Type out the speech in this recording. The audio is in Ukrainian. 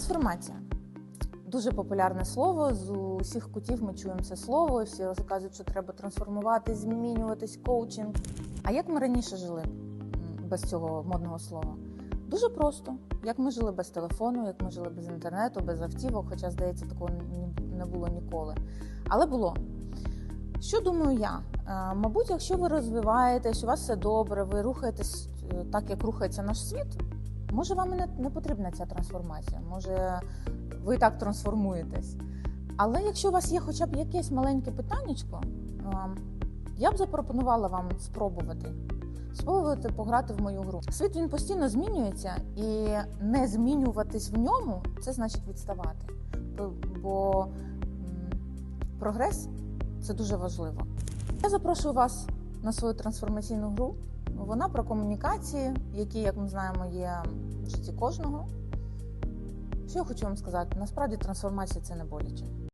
Трансформація дуже популярне слово. З усіх кутів ми чуємо це слово. і Всі розказують, що треба трансформуватись, змінюватись, коучинг. А як ми раніше жили без цього модного слова? Дуже просто, як ми жили без телефону, як ми жили без інтернету, без автівок, хоча, здається, такого не було ніколи. Але було. Що думаю я? Е, Мабуть, якщо ви розвиваєтесь, у вас все добре, ви рухаєтесь е, так, як рухається наш світ, може вам не, не потрібна ця трансформація, може ви так трансформуєтесь. Але якщо у вас є хоча б якесь маленьке питаннячко, е, я б запропонувала вам спробувати. Спробувати пограти в мою гру. Світ він постійно змінюється, і не змінюватись в ньому це значить відставати. Бо прогрес це дуже важливо. Я запрошую вас на свою трансформаційну гру. Вона про комунікації, які, як ми знаємо, є в житті кожного. Що я хочу вам сказати? Насправді трансформація це не боляче.